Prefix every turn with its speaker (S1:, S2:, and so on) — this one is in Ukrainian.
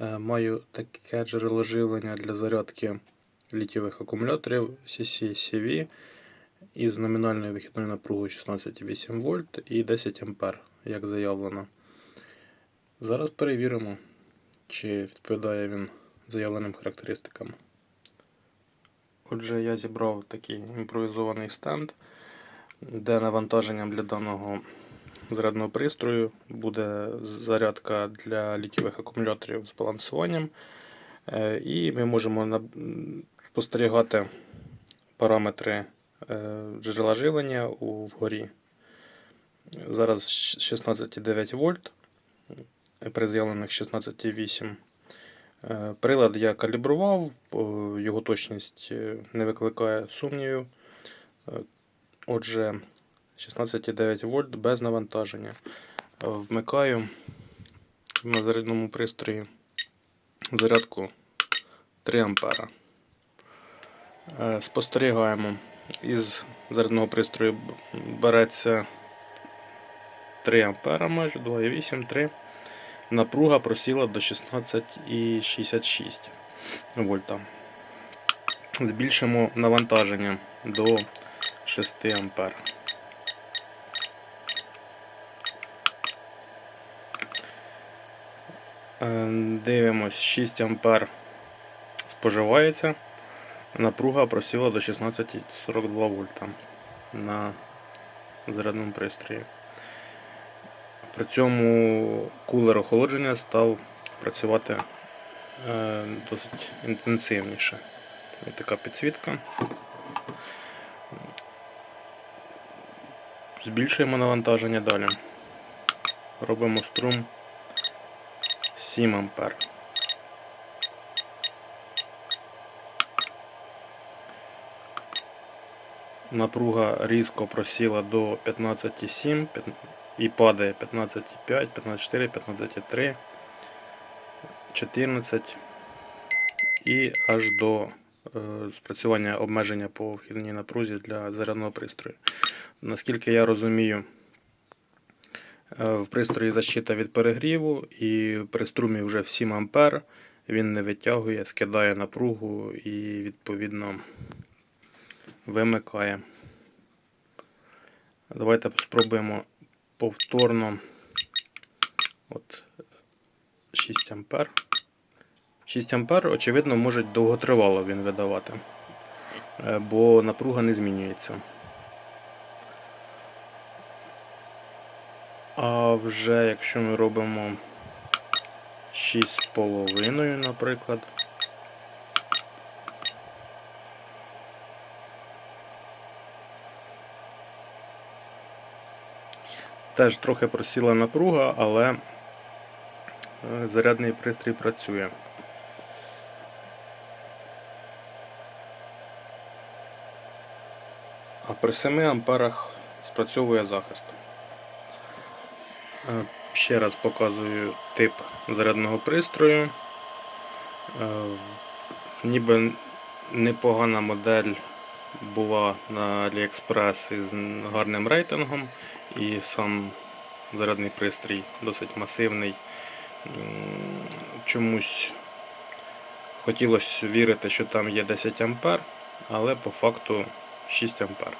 S1: Е, Маю таке джерело живлення для зарядки літієвих акумуляторів CCCV із номінальною вихідною напругою 16,8 вольт і 10 ампер, як заявлено. Зараз перевіримо, чи відповідає він заявленим характеристикам. Отже, я зібрав такий імпровізований стенд, де навантаженням для даного зарядного пристрою буде зарядка для літієвих акумуляторів з балансуванням. Е, І ми можемо спостерігати параметри е, джерела живлення вгорі. Зараз 16,9 вольт е, при заявлених 16,8. Е, Прилад я калібрував, його точність не викликає сумнівів. Отже, 16,9 вольт без навантаження. Е, Вмикаю на зарядному пристрої зарядку 3 ампера. Е, Спостерігаємо. Із зарядного пристрою береться 3 ампера майже 2,8, 3. Напруга просіла до 16,66 вольта. Збільшимо навантаження до 6 ампер. Дивимось, 6 ампер споживається. Напруга просіла до 16,42 вольта на зарядному пристрої. При цьому кулер охолодження став працювати е, досить інтенсивніше. Ось така підсвітка. Збільшуємо навантаження далі. Робимо струм 7 ампер. Напруга різко просіла до 15,7 і падає 15,5, 15,4, 15,3, 14 і аж до е, спрацювання обмеження по вхідній напрузі для зарядного пристрою. Наскільки я розумію, в пристрої защита від перегріву, і при струмі вже в 7 ампер він не витягує, скидає напругу і відповідно вимикає. Давайте спробуємо повторно. От 6 ампер. 6 ампер, очевидно, може довготривало він видавати, е, бо напруга не змінюється. А вже якщо ми робимо 6,5, наприклад. Теж трохи просіла напруга, але е, зарядний пристрій працює. А при 7 амперах спрацьовує захист. Е, Ще раз показую тип зарядного пристрою. Е, Ніби непогана модель була на AliExpress із гарним рейтингом, і сам зарядний пристрій досить масивний. Чомусь хотілося вірити, що там є 10 ампер, але по факту 6 ампер.